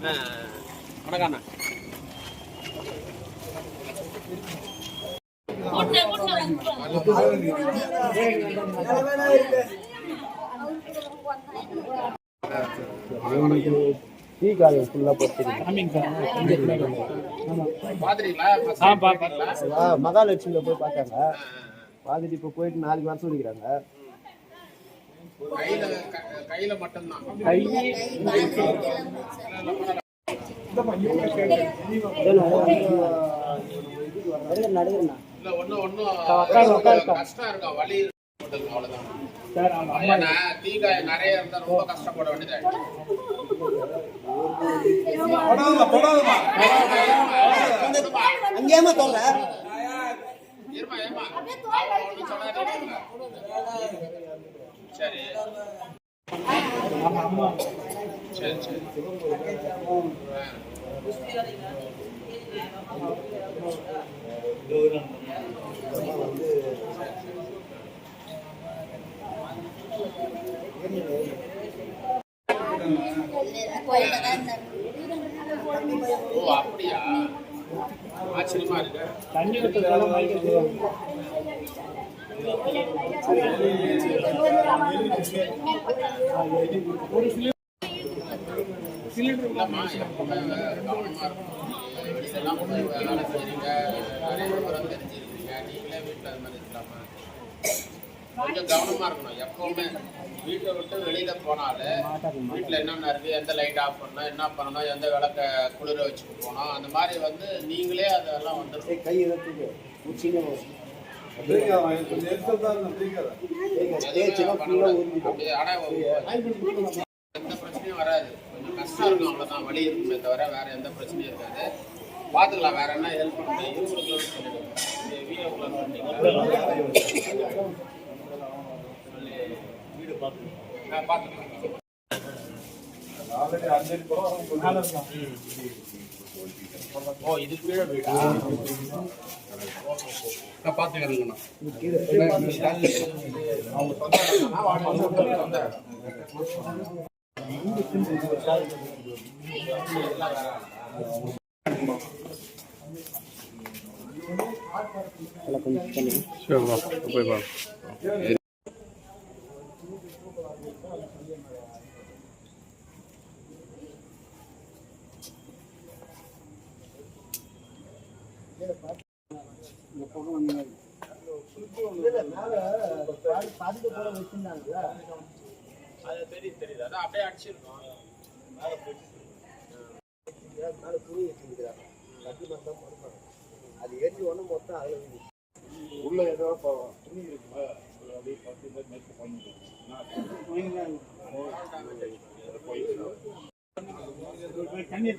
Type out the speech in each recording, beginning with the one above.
ஆ, வணக்கம் டீ காலையில் ஃபுல்லாக போட்டுருக்கேன் பாத்துறீங்களா மகாலட்சுமியில் போய் பார்த்தாங்க. பார்த்துட்டு இப்போ போயிட்டு நாளைக்கு வர சொல்லிக்கிறாங்க. கையில க- கையில மட்டும்தான். தீக்காய் நிறைய இருந்தா ரொம்ப கஷ்டப்பட வேண்டியதாயிடும் அங்கேயாம தோல்ல. சரி சரி ஓ அப்படியா? ஆச்சரியமா இருக்கு. தண்ணி கவனமா இருக்கணும் வேலை நிறைய தெரிஞ்சிருக்கீங்க நீங்களே அது மாதிரி கொஞ்சம் கவனமா இருக்கணும் எப்பவுமே வீட்டை விட்டு வெளியில போனாலே வீட்டில் என்னென்ன இருக்கு எந்த லைட் ஆஃப் பண்ணணும் என்ன பண்ணணும் எந்த விளக்க குளிர வச்சுட்டு போகணும் அந்த மாதிரி வந்து நீங்களே அதெல்லாம் வந்து கை எடுத்துக்கு எந்த பிரச்சனையும் வராது. கொஞ்சம் கஷ்டம் இருக்கும் அவ்வளவுதான். வலி இருக்குமே தவிர வேற எந்த பிரச்சனையும் இருக்காது. பாத்துக்கலாம். வேற என்ன ஹெல்ப் பண்ண முடியும்? இருபது சொல்லிடுங்க வீடியோ சொன்னீங்க நான் பாத்துக்கலாம் ஓ இது கீழே வீடா நான் பாத்துக்கிறேங்கண்ணா அவங்க சொந்த சொந்த பாதிக்க அப்படியே அடிச்சிருக்கோம் மேல துணி வச்சிருக்கிறாங்க கட்டி மட்டும் படுப்பாங்க அது ஏற்றி ஒண்ணு மொத்தம் அதுல உள்ள ஏதோ துணி இருக்குல்ல அப்படியே பத்து பேர் மேற்கு பண்ணிட்டு தண்ணி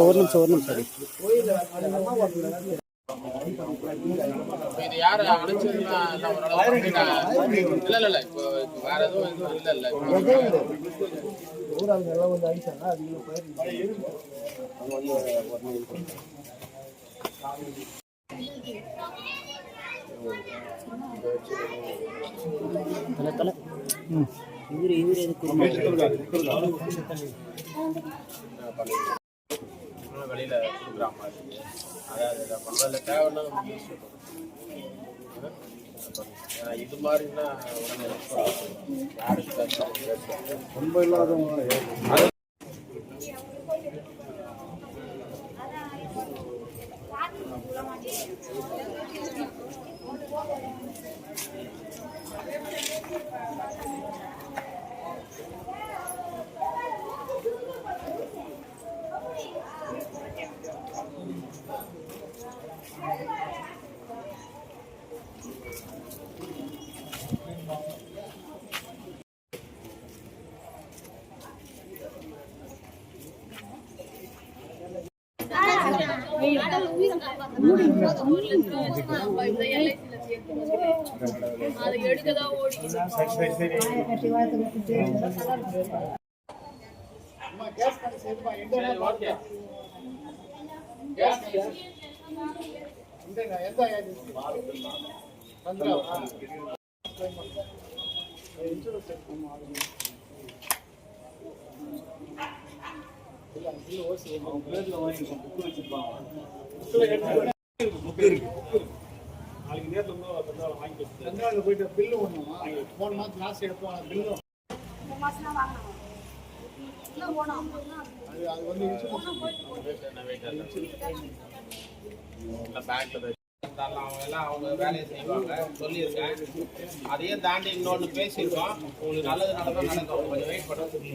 ஒரு நிமிஷம் ஒரு நிமிஷம் இது யாரு அனுப்பிச்சதுன்னா இல்ல இல்ல இல்ல இல்ல இப்போ வேற எதுவும் எதுவும் இல்ல இல்ல இப்போ எல்லாம் வந்து அடிச்சாங்க அது இங்க தலை தலை. இவர் இவர் எதுக்கு வெளியில கொடுக்குற மாதிரி அதாவது இதை தேவைன்னா நம்ம யூஸ் பண்ணுவோம் இது மாதிரின்னா உடனே யாருக்கு ரொம்ப இல்லாதவங்க எந்த இன்சூரன்ஸ் நாளைக்கு நேர்ல வந்து வாங்கி போயிட்டு பில்லு ஒன்று போன மாதம் லாஸ்ட் எடுப்போம் பில்லும் அது அது வந்து இன்சூரன்ஸ் என்ன பேங்க்ல இருந்தாலும் அவங்க எல்லாம் அவங்க வேலையை செய்வாங்க. சொல்லியிருக்கேன். அதையும் தாண்டி இன்னொன்று பேசியிருக்கோம். உங்களுக்கு நல்லது நடந்தா நடக்கும். கொஞ்சம் வெயிட் பண்ண சொல்லி